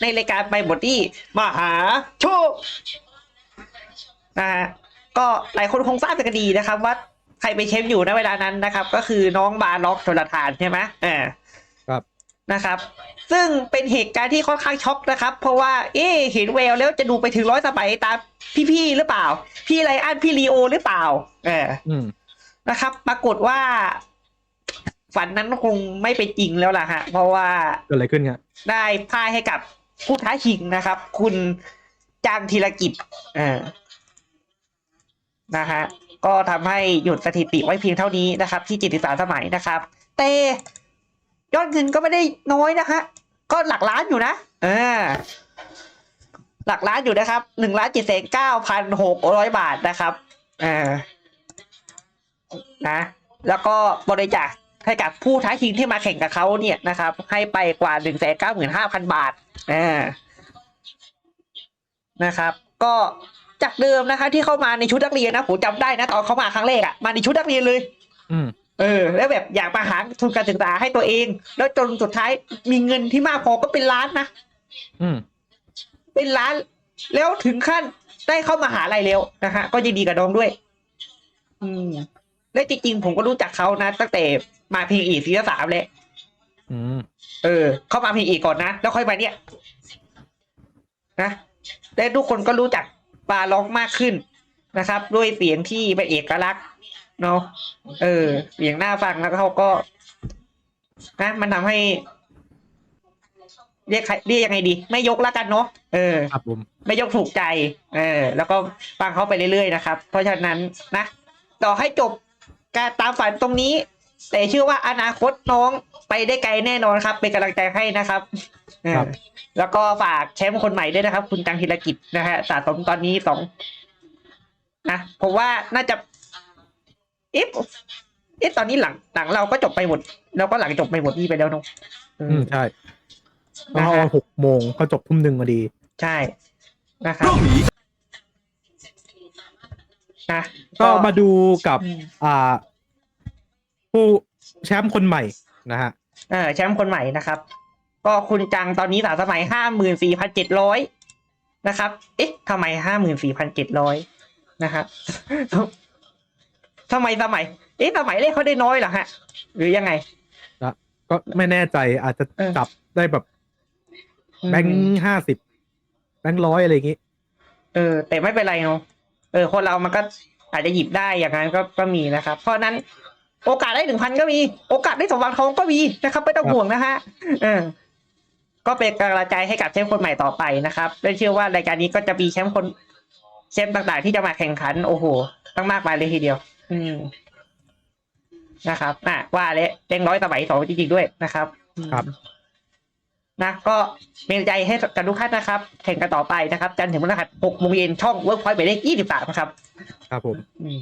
ในรายการไปบทที่มหาโชคนะฮะก็หลายคนคงทราบกันดีนะครับ ว่าใครไปนเชฟอยู่ในเวลานั้นนะครับ ก็คือน้องบาล็อกชลทานใช่ไหมอ่าครับนะครับ ซึ่งเป็นเหตุการณ์ที่ค่อนข้างช็อกนะครับ เพราะว่า เอ๊ะเห็นแววแล้วจะดูไปถึงร้อยสมัยตามพี่ๆหรือเปล่า พี่ไรอันพี่ลีโอหรือเปล่าเอออืมนะครับ ปรากฏว่า ฝันนั้นคงไม่เป็นจริงแล้วล่ะฮะเพราะว่าเกิดอะไรขึ้นครับได้พ่ายให้กับ ผู้ท้าชิงนะครับ คุณจางธีรกิจเออนะฮะก็ทำให้หยุดสถิติไว้เพียงเท่านี้นะครับ ที่73สมัยนะครับ แต่ยอดเงินก็ไม่ได้น้อยนะฮะก็หลักล้านอยู่นะเออหลักล้านอยู่นะครับหนึ่งล้านเจ็ดแสนเก้าพันหกร้อยบาทนะครับเออนะ แล้วก็บริจาคให้กับผู้ท้าชิงที่มาแข่งกับเขาเนี่ยนะครับ ให้ไปกว่าหนึ่งแสนเก้าหมื่นห้าพันบาท อ่านะครับ ก็จากเดิมนะคะ ที่เข้ามาในชุดนักเรียนนะผมจำได้นะตอนเขามาครั้งแรกอะมาในชุดนักเรียนเลย อืม เออ แล้วแบบอยากมาหาทุนการศึกษาให้ตัวเอง แล้วจนสุดท้ายมีเงินที่มากพอก็เป็นล้านนะ อืม เป็นล้าน แล้วถึงขั้นได้เข้ามาหาลัยแล้วนะฮะก็ยินดีกับน้องด้วย อืมและจริงๆผมก็รู้จักเขานะ ตั้งแต่มาเพลงอีซีซั่นสามเลย อืมเออ เข้ามาเพลงอีก่อนนะ แล้วค่อยมาเนี่ย นะและทุกคนก็รู้จักปลาร้องมากขึ้นนะครับ ด้วยเสียงที่เป็นเอกลักษณ์เนาะเออ เสียงน่าฟังแล้วเขาก็นะมันทำให้ เรียกใครเรียกยังไงดี ไม่ยกแล้วกันเนาะเออครับผมไม่ยกถูกใจ เออ แล้วก็ฟังเขาไปเรื่อยๆนะครับ เพราะฉะนั้นนะ ต่อให้จบการตามฝันตรงนี้ แต่เชื่อว่าอนาคตน้องไปได้ไกลแน่นอนครับ เป็นกำลังใจให้นะครับเออแล้วก็ฝากแชมป์คนใหม่ด้วยนะครับ คุณจังธีรกิจนะฮะสะสมตอนนี้สองนะผมว่าน่าจะเอ๊ะเอ๊ะตอนนี้หลังหลังเราก็จบไปหมด แล้วก็หลังจบไปหมดนี่ไปแล้วเนาะเอออืมใช่เพนะราะฮะว่าหกโมงก็จบทุ่มหนึ่งพอดี ใช่นะครับ นะก็มาดูกับ อืม อ่า ผู้แชมป์คนใหม่นะฮะเออแชมป์คนใหม่นะครับ ก็คุณจังตอนนี้สาสมัยห้าหมื่นสี่พันเจ็ดร้อยนะครับ เอ๊ะทำไมห้าหมื่นสี่พันเจ็ดร้อยนะครับทำไมสมัย เอ๊ะสมัยแรกเขาได้น้อยเหรอฮะ หรือยังไงก็ไม่แน่ใจอาจจะเออจับได้แบบ แบงค์ห้าสิบแบงค์ร้อยอะไรอย่างงี้ เออ แต่ไม่เป็นไรเนาะเออ คนเรามันก็อาจจะหยิบได้อย่างนั้นก็ก็มีนะครับ เพราะฉะนั้น โอกาสได้หนึ่งพันก็มี โอกาสได้สมหวังทองก็มีนะครับไม่ต้องครับห่วงนะฮะเออก็เป็นกำลังใจให้กับแชมป์คนใหม่ต่อไปนะครับและเชื่อว่ารายการนี้ก็จะมีแชมป์คนแชมป์ต่างๆ ที่จะมาแข่งขัน โอ้โหตั้งมากมายเลยทีเดียว อืมนะครับอะว่าเลยเต็งร้อยสมัยสองจริงๆด้วยนะครับอืมครับนะก็เป็นกำลังใจให้กับทุกท่านนะครับ แข่งกันต่อไปนะครับ จันทร์ถึงพฤหัสหกโมงเย็นช่องเวิร์กพอยต์หมายเลขยี่สิบสามครับ ครับผมอืม